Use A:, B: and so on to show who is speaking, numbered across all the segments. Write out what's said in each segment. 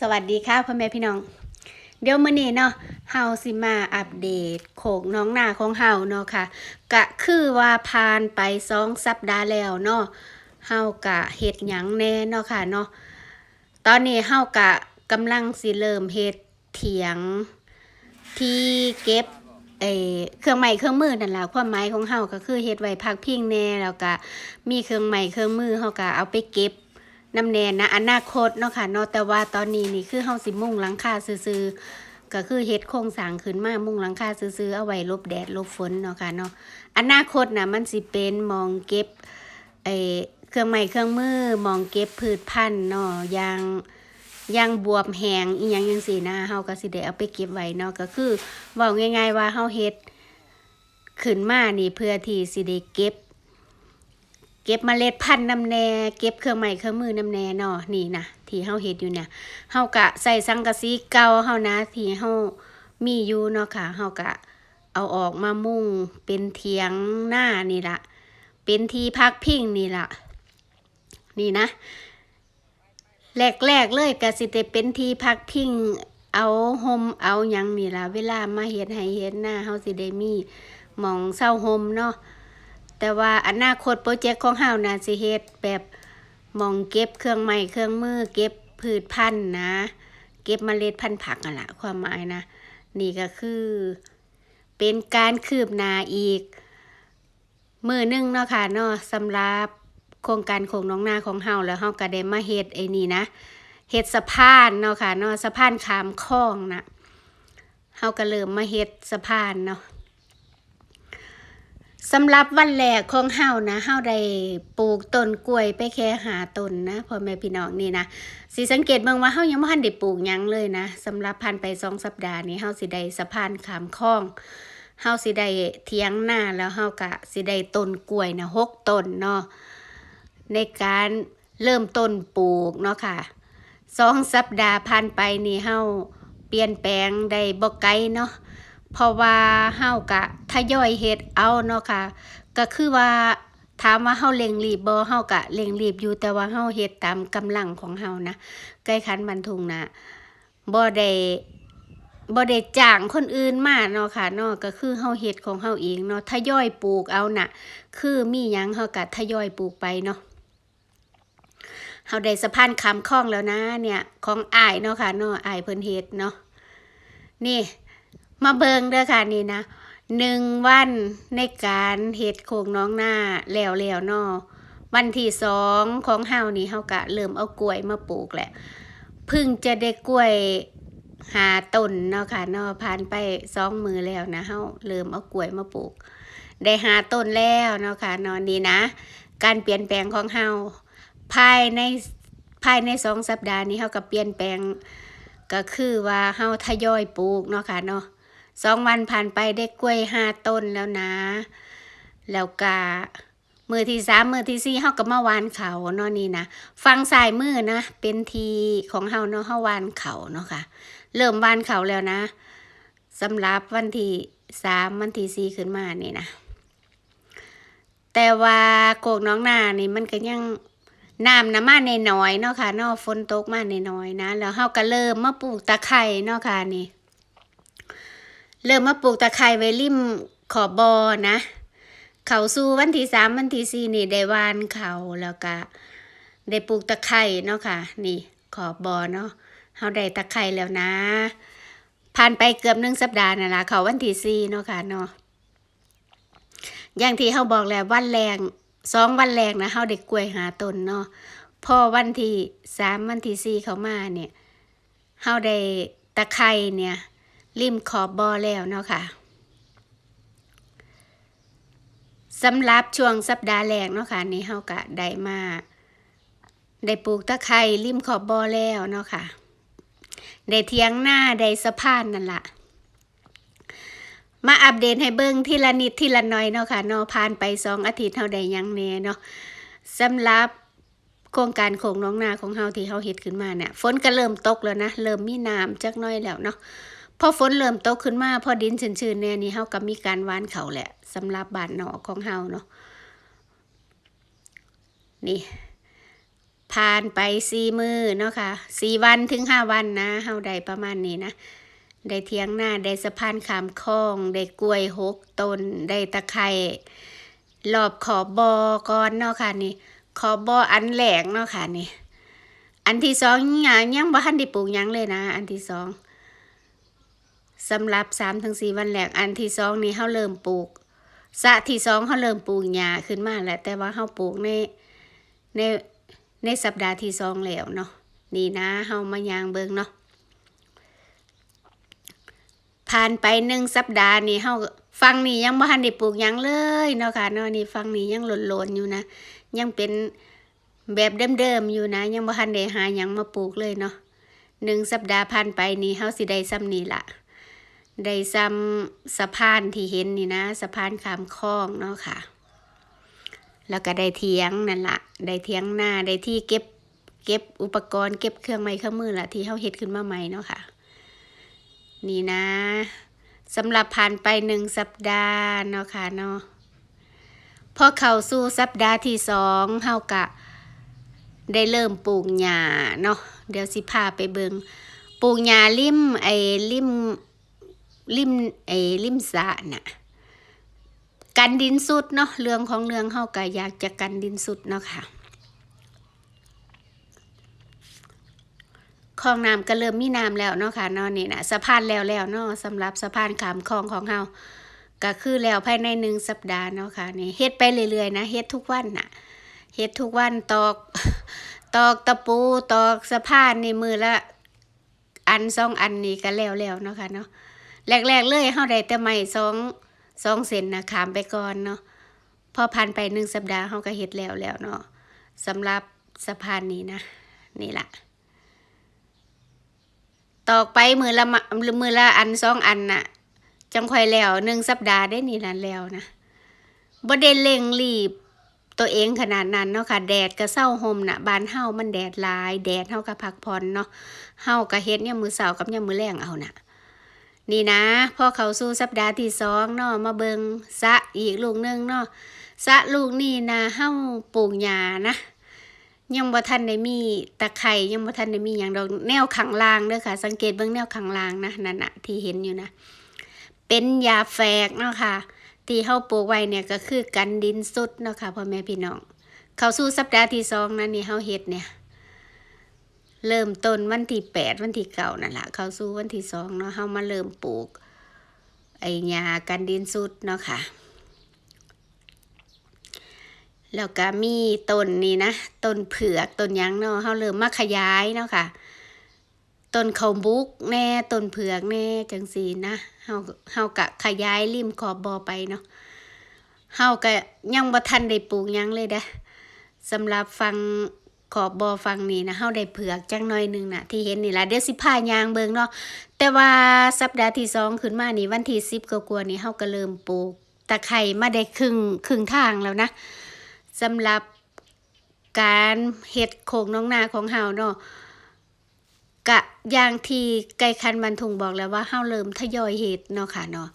A: สวัสดีค่ะพ่อแม่พี่น้อง เดี๋ยวมื้อนี้เนาะเฮาสิมาอัปเดตโขกน้องหน้าของเฮาเนาะค่ะก็คือว่าผ่านไปสองสัปดาห์แล้วเนาะเฮากะเฮ็ดหยังแน่เนาะค่ะเนาะตอนนี้เฮากะกำลังสิเริ่มเฮ็ดเถียงที่เก็บเออเครื่องไม้เครื่องมือนั่นแหละความหมายของเฮาก็คือเฮ็ดไว้พักพิงแน่แล้วก็มีเครื่องไม้เครื่องมือเฮาก็เอาไปเก็บ น้ำแนนนะอนาคตเนาะค่ะเนาะแต่ว่าตอนนี้นี่คือเฮาสิมุ่งหลังคาซื่อๆก็คือเฮ็ดโครงสร้างขึ้นมามุ่งหลังคาซื่อๆเอาไว้ลบแดดลบฝนเนาะค่ะเนาะอนาคตน่ะมันสิเป็นมองเก็บไอเครื่องไม้เครื่องมือมองเก็บพืชพันธุ์เนาะยางยางบวบแหงอีหยังจังซี่นะเฮาก็สิได้เอาไปเก็บไว้เนาะก็คือเว้าง่าย ๆ ว่าเฮาเฮ็ดขึ้นมานี่เพื่อที่สิได้เก็บ เก็บเมล็ดพันธุ์น้ำแน่เก็บเครื่องไม้เครื่องมือน้ำแน่เนาะนี่นะที่เฮาเฮ็ดอยู่เนี่ยเฮากะใส่สังกะสีเก่าเฮานะที่เฮามีอยู่เนาะค่ะเฮากะเอาออกมามุ่งเป็นเถียงหน้านี่ละเป็นที่พักพิงนี่ละนี่นะแรกๆเลยก็สิได้เป็นที่พักพิงเอาห่มเอายังนี่ละเวลามาเฮ็ดให้เฮ็ดหน้าเฮาสิได้มีหมองเศร้าห่มเนาะ แต่ว่าอนาคตโปรเจกต์ของเฮานะสิเฮ็ดแบบมองเก็บเครื่องไม้เครื่องมือ เก็บพืชพันธุ์นะ เก็บเมล็ดพันธุ์ผักนั่นแหละความหมายนะ นี่ก็คือ เป็นการคืบหน้าอีก มือหนึงเนาะค่ะเนาะสำหรับโครงการโคงน้องนาของเฮาแล้วเฮาก็ได้มาเฮ็ดไอ้นี่นะเฮ็ดสะพานเนาะค่ะเนาะสะพานขามคลองนะเฮาก็เริ่มมาเฮ็ดสะพานเนาะ สำหรับวันแรกของเฮานะเฮาได้ปลูกต้นกล้วยไปแค่หาต้นนะพ่อแม่พี่น้องนี่นะสิสังเกตเบิ่งว่าเฮายังบ่ทันได้ปลูกหยังเลยนะสำหรับผ่านไปสองสัปดาห์นี้เฮาสิได้สะพานขามคลองเฮาสิได้เถียงหน้าแล้วเฮาก็สิได้ต้นกล้วยนะหกต้นเนาะในการเริ่มต้นปลูกเนาะค่ะสองสัปดาห์ผ่านไปนี่เฮาเปลี่ยนแปลงได้บ่ไกลเนาะ เพราะว่าเฮากะทยอยเฮ็ดเอาเนาะค่ะ ก็คือว่าถามว่าเฮาเร่งรีบบ่เฮากะเร่งรีบอยู่แต่ว่าเฮาเฮ็ดตามกำลังของเฮานะใกล้คันบรรทุงนะบ่ได้บ่ได้จ้างคนอื่นมาเนาะค่ะเนาะก็คือเฮาเฮ็ดของเฮาเองเนาะทยอยปลูกเอาน่ะ คือมีหยังเฮากะทยอยปลูกไปเนาะเฮาได้สะพานคำคล้องแล้วนะเนี่ย ของอ้ายเนาะค่ะเนาะอ้ายเพิ่นเฮ็ดเนาะนี่ มาเบิงเด้อค่ะนี่นะหนึ่งวันในการเฮ็ดโคงน้องหน้าแล้วแล้วนาะวันที่สองของเฮานี่เฮากะเริ่มเอากล้วยมาปลูกแหละพิ่งจะได้กล้วยหาต้นเนาะค่ะเนาะผ่านไปสองมือแล้วนะเฮาเริ่มเอากล้วยมาปลูก ได้หาต้นแล้วเนาะค่ะนอนนี่นะ การเปลี่ยนแปลงของเฮาภายในภายในสองสัปดาห์นี้เฮาก็เปลี่ยนแปลงก็คือว่าเฮาทยอยปลูกเนาะค่ะเนาะ สองวันผ่านไปได้กล้วยห้าต้นแล้วนะ แล้วก็มือที่สามมือที่สี่เฮาก็มาวานเขาเนาะนี่นะฟังสายมือนะเป็นทีของเฮาเนาะเฮาวานเขาเนาะค่ะ เริ่มวานเขาแล้วนะสำหรับวันที่สามวันที่สี่ขึ้นมานี่นะแต่ว่าโกกน้องนานี่มันก็ยังน้ำนะมาในน้อยเนาะค่ะเนาะฝนตกมาในน้อยนะแล้วเฮาก็เริ่มมาปลูกตะไคร้เนาะค่ะนี่ เริ่มมาปลูกตะไคร้ไว้ริมขอบบอนะ เขาสู่วันที่สามวันที่สี่นี่ได้วานเขาแล้วก็ได้ปลูกตะไคร้เนาะค่ะ นี่ขอบบอเนาะเฮาได้ตะไคร้แล้วนะ ผ่านไปเกือบหนึ่งสัปดาห์นั่นล่ะเขาวันที่สี่เนาะค่ะเนาะอย่างที่เฮาบอกแล้ววันแรงสองวันแรกนะเฮาได้กล้วยหาต้นเนาะพอวันที่สามวันที่สี่เขามาเนี่ยเฮาได้ตะไคร้เนี่ย ริมขอบบอแล้วเนาะค่ะสำหรับช่วงสัปดาห์แรกเนาะค่ะนี่เฮาก็ได้มาได้ปลูกตะไคร้ริมขอบบอแล้วเนาะค่ะได้เทียงหน้าได้สะพานนั่นละมาอัปเดตให้เบิ่งทีละนิดทีละน่อยเนาะค่ะเนาะผ่านไปสองอาทิตย์เฮาได้ยังแน่เนาะสำหรับโครงการโคงน้องนาของเฮาที่เฮาเฮ็ดขึ้นมาเนี่ยฝนก็เริ่มตกแล้วนะ เริ่มมีน้ำจักน่อยแล้วเนาะ พอฝนเริ่มตกขึ้นมาพอดินชื้นๆเนี่ยนี่เฮาก็มีการหวานเขาแหละสำหรับบ้านนอกของเฮาเนาะนี่ผ่านไปสี่มือเนาะค่ะสี่วันถึงห้าวันนะเฮาได้ประมาณนี้นะ ได้เทียงหน้าได้สะพานขามคลองได้กล้วยหกต้นได้ตะไคร่รอบขอบบอก่อนเนาะค่ะนี่ ขอบบออันแหลกเนาะค่ะนี่ อันที่สองยังยังบ่ทันได้ปลูกหยังเลยนะ อันที่สอง สำหรับสามถึงสี่วันแหลกอันที่สองนี่เฮาเริ่มปลูกสะที่สองเฮาเริ่มปลูกหญ้าขึ้นมาแล้วแต่ว่าเฮาปลูกในในในสัปดาห์ที่สองแล้วเนาะนี่นะเฮามายางเบิงเนาะผ่านไปหนึ่งสัปดาห์นี่เฮาฟังนี่ยังบ่ทันได้ปลูกหยังเลยเนาะค่ะเนาะนี่ฟังนี่ยังหล่นๆอยู่นะ ยังเป็นแบบเดิมๆอยู่นะ ยังบ่ทันได้หายังมาปลูกเลยเนาะหนึ่งสัปดาห์ผ่านไปนี่เฮาสิได้ซ้ำนี่ละ ได้ซ้ำสะพานที่เห็นนี่นะสะพานขามคลองเนาะค่ะ แล้วก็ได้เทียงนั่นละได้เทียงหน้าได้ที่เก็บเก็บอุปกรณ์เก็บเครื่องไม้เครื่องมือละที่เฮาเฮ็ดขึ้นมาใหม่เนาะค่ะ นี่นะสำหรับผ่านไปหนึ่งสัปดาห์เนาะค่ะเนาะพอเข้าสู่สัปดาห์ที่สองเฮากะ ได้เริ่มปลูกหญ้าเนาะเดี๋ยวสิพาไปเบิงปลูกหญ้าริมไอ้ริม ริมไอ้ริมสะน่ะกันดินสุดเนาะเรื่องของเรื่องเฮาก็อยากจะกันดินสุดเนาะค่ะคลองน้ำก็เริ่มมีน้ำแล้วเนาะค่ะเนาะนี่นะสะพานแล้วแล้วเนาะสำหรับสะพานขามคลองของเฮาก็คือแล้วภายในหนึ่งสัปดาห์เนาะค่ะนี่เฮ็ดไปเรื่อยๆนะเฮ็ดทุกวันน่ะเฮ็ดทุกวันตอกตอกตะปูตอกสะพานในมือละอันสองอันนี่ก็แล้วแล้วเนาะค่ะเนาะ แรกๆเลยเฮาได้แต่ไม้สองสองเซนนะขามไปก่อนเนาะพอผ่านไปหนึ่งสัปดาห์เฮาก็เฮ็ดแล้วแล้วเนาะสำหรับสะพานนี้นะนี่ละตอกไปมือละมือละอันสองอันน่ะ จังค่อยแล้วหนึ่งสัปดาห์ได้นี่นั่นแล้วนะบ่ได้เร่งรีบตัวเองขนาดนั้นเนาะค่ะแดดก็เศร้าห่มน่ะบานเฮามันแดดลาย แดดเฮาก็พักผ่อนเนาะเฮาก็เฮ็ดยามมื้อเช้ากับยามมื้อแลงเอาน่ะ นี่นะพอเขาสู่สัปดาห์ที่สองเนาะมาเบิงสะอีกลูกหนึงเนาะสะลูกนี่นะเฮาปลูกหญ้านะ ยังบ่ทันได้มีตะไคร่ยังบ่ทันได้มีหยังดอกแนวข้างลางเด้อค่ะ สังเกตเบิ่งแนวข้างลางนะนั่นน่ะที่เห็นอยู่นะ เป็นยาแฝกเนาะค่ะที่เฮาปลูกไว้เนี่ยก็คือกันดินสุดเนาะค่ะพ่อแม่พี่น้อง เขาสู่สัปดาห์ที่สองนะนี่เฮาเฮ็ดเนี่ย เริ่มต้นวันที่แปดวันที่เก้านั่นแหละเข้าสู่วันที่สองเนาะเฮามาเริ่มปลูก ไอ้ยากันดินสุดเนาะค่ะ แล้วก็มีต้นนี่นะต้นเผือกต้นยังเนาะเฮาเริ่มมาขยายเนาะค่ะต้นเขาบุกแน่ต้นเผือกแน่จังสีนะเฮาเฮากะขยายริมขอบบ่อไปเนาะเฮาก็ยังบ่ทันได้ปลูกยังเลยเด้อสำหรับฟัง ขอบบอฟังนี้นะเฮาได้เผือกจังหน่อยนึงน่ะที่เห็นนี่ละเดี๋ยวสิพายางเบิงเนาะแต่ว่าสัปดาห์ที่สองขึ้นมานี่วันที่10กว่าๆนี่เฮาก็เริ่มปลูกตะไคร่มาได้ครึ่งครึ่งทางแล้วนะสำหรับการเฮ็ดโคกน้องนาของเฮาเนาะกะอย่างที่ไก่คันบันทุงบอกแล้วว่าเฮาเริ่มทยอยเฮ็ดเนาะค่ะเนาะ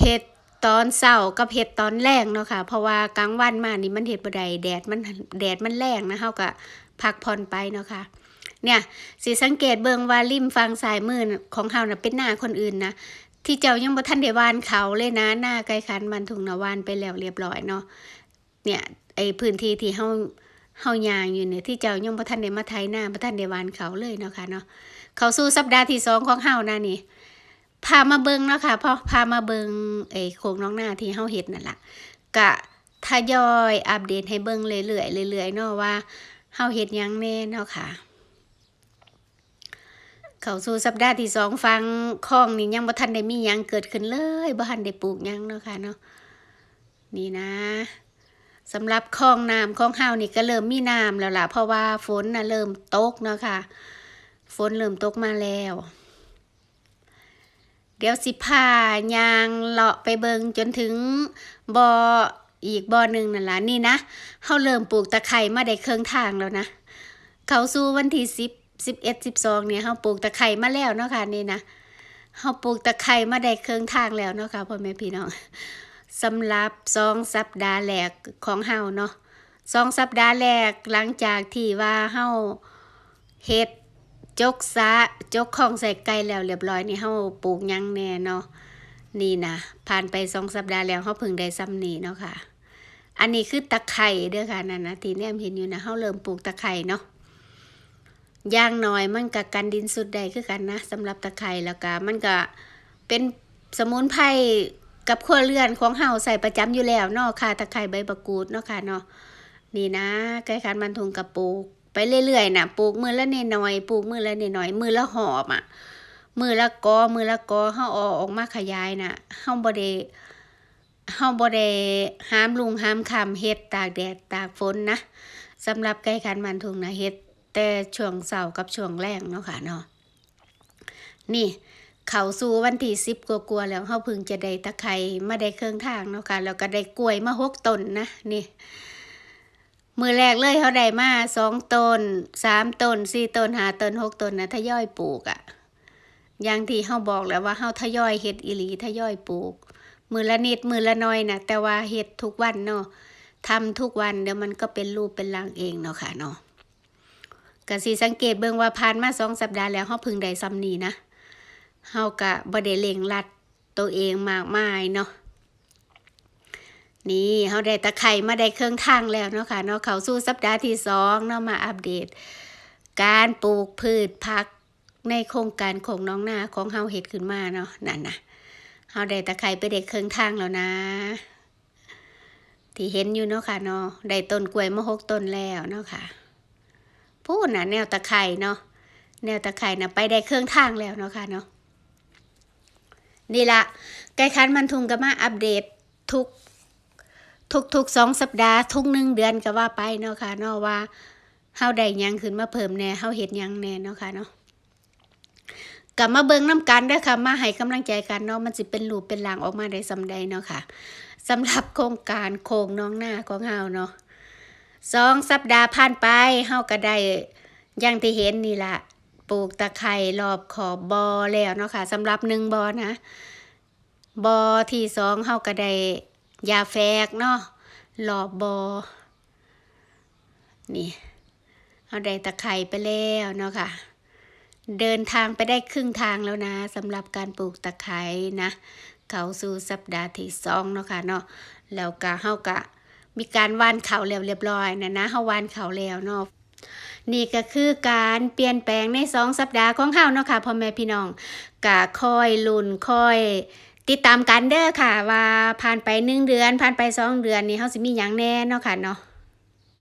A: เฮ็ด ตอนเช้ากับเฮ็ดตอนแรงเนาะค่ะ เพราะว่ากลางวันมานี่มันเฮ็ดบ่ไดแดดมันแดดมันแรงนะเฮาก็พักผ่อนไปเนาะค่ะเนี่ยสิสังเกตเบิงว่าริมฝั่งซ้ายมือของเฮาน่ะเป็นหน้าคนอื่นนะที่เจ้ายังบ่ทันได้วานเขาเลยนะหน้าไก่คันบันทุงนะวานไปแล้วเรียบร้อยเนาะเนี่ยไอพื้นที่ที่เฮาเฮายางอยู่เนี่ยที่เจ้ายังบ่ทันได้มาไถนาบ่ทันได้วานเขาเลยเนาะค่ะเนาะเขาสู่สัปดาห์ที่สองของเฮานะนี่ พามาเบิงเนาะค่ะพอพามาเบิงไอ้โครงน้องหน้าที่เฮาเฮ็ดนั่นล่ะกะทยอยอัปเดตให้เบิงเรื่อยๆเรื่อยๆเนาะว่าเฮาเฮ็ดยังแน่เนาะค่ะ เขาสู่สัปดาห์ที่สองฟังคลองนี่ยังบ่ทันได้มียังเกิดขึ้นเลยบ่ทันได้ปลูกยังเนาะค่ะเนาะนี่นะสำหรับคลองน้ำของเฮานี่ก็เริ่มมีน้ำแล้วล่ะ เพราะว่าฝนน่ะเริ่มตกเนาะค่ะ ฝนเริ่มตกมาแล้ว เดี๋ยวสิพายางเลาะไปเบิงจนถึงบ่ออีกบ่อหนึ่งนั่นละนี่นะเฮาเริ่มปลูกตะไคร่มาได้เครื่องทางแล้วนะเขาสู่วันที่สิบสิบเอ็ดสิบสองเนี่ยเฮาปลูกตะไคร่มาแล้วเนาะค่ะนี่นะเฮาปลูกตะไคร่มาได้เครื่องทางแล้วเนาะค่ะพ่อแม่พี่น้องสำหรับสองสัปดาห์แรกของเฮาเนาะสองสัปดาห์แรกหลังจากที่ว่าเฮาเฮ็ด จกซะจกของใส่ไก่แล้วเรียบร้อยนี่เฮาปลูกยังแน่เนาะนี่นะผ่านไปสองสัปดาห์แล้วเฮาเพิ่งได้ซ้ำนี้เนาะค่ะ อันนี้คือตะไคร่เด้อค่ะนั่นนะที่แนมเห็นอยู่นะเฮาเริ่มปลูกตะไคร่เนาะย่างน้อยมันก็กันดินสุดใดคือกันนะสำหรับตะไคร่แล้วก็มันก็เป็นสมุนไพรกับครัวเรือนของเฮาใส่ประจำอยู่แล้วเนาะค่ะตะไคร่ใบมะกูดเนาะค่ะเนาะนี่นะใกล้คันมันทุงกับปลูก ไปเรื่อยๆน่ะปลูกมือละนน้อยปลูกมือละนน้อยมือละหอบอะมือละกอมือละกอเฮาเอาออกมาขยายน่ะเฮาบ่ได้เฮาบ่ได้ห้ามลุงห้ามคำเฮ็ดตากแดดตากฝนนะสำหรับไก่คันมันทุงนะเฮ็ดแต่ช่วงเช้ากับช่วงแรงเนาะค่ะเนาะนี่เข้าสู่วันที่10กว่าๆแล้วเฮาพิ่งจะได้ตะไคร้มาได้เครื่องทางเนาะค่ะแล้วก็ได้กล้วยมาหกตนนะนี่ มือแรกเลยเขาได้มาสองต้นสามต้นสี่ต้นห้าต้นหกต้นนะทยอยปลูกอะ่ะอย่างที่เขาบอกแล้วว่าเขาทยอยเฮ็ดอีหลีทยอยปลูก มือละนิดมือละน้อยนะแต่ว่าเฮ็ดทุกวันเนาะทำทุกวันเดี๋ยวมันก็เป็นรูปเป็นร่างเองเนาะค่ะเนาะก็สิสังเกตเบิ่งว่าผ่านมาสองสัปดาห์แล้วเขาพึ่งได้ซ้ำนี้นะเฮากะบ่ได้เร่งรัดตัวเองมากมายเนาะ นี่เขาได้ตะไคร่มาได้เครื่องทางแล้วเนาะค่ะเนาะเขาสู่สัปดาห์ที่สองเนาะมาอัปเดต การปลูกพืชผักในโครงการของน้องนาของเฮาเฮ็ดขึ้นมาเนาะนั่นนะเฮาได้ตะไคร่ไปได้เครื่องทางแล้วนะ ที่เห็นอยู่เนาะค่ะเนาะได้ต้นกล้วยมาหกต้นแล้วเนาะค่ะพูดนะแนวตะไคร่เนาะแนวตะไคร่นะไปได้เครื่องทางแล้วเนาะค่ะเนาะนี่ละไก่คันมันทุงก็มาอัปเดตทุก ทุกๆสองสัปดาห์ทุกหนึ่งเดือนก็ว่าไปเนาะค่ะเนาะว่าเฮาได้ยังขึ้นมาเพิ่มแน่เฮาเฮ็ดยังแน่เนาะค่ะเนาะกลับมาเบิ่งน้ำกันเด้อค่ะ มาให้กำลังใจกันเนาะมันสิเป็นรูปเป็นร่างออกมาได้สำใดเนาะค่ะสำหรับโครงการโคงน้องหน้าของเฮาเนาะสองสัปดาห์ผ่านไปเฮาก็ได้อย่างที่เห็นนี่ละปลูกตะไคร่รอบขอบบอแล้วเนาะค่ะสำหรับหนึ่งบอนะบอที่สองเฮาก็ได้ ยาแฟกเนาะหลอบบอนี่เอาได้ตะไคร่ไปแล้วเนาะค่ะ เดินทางไปได้ครึ่งทางแล้วนะสำหรับการปลูกตะไคร้นะ เขาสู่สัปดาห์ที่สองเนาะค่ะเนาะแล้วก็เฮากะมีการวานเขาแล้วเรียบร้อยนะนะเฮาวานเขาแล้วเนาะนี่ก็คือการเปลี่ยนแปลงในสองสัปดาห์ของเฮาเนาะค่ะพ่อแม่พี่น้องกะคอยลุนคอย ติดตามกันเด้อค่ะ ว่าผ่านไปหนึ่งเดือน ผ่านไปสองเดือนนี่เขาสิมีหยังแน่เนาะค่ะเนาะ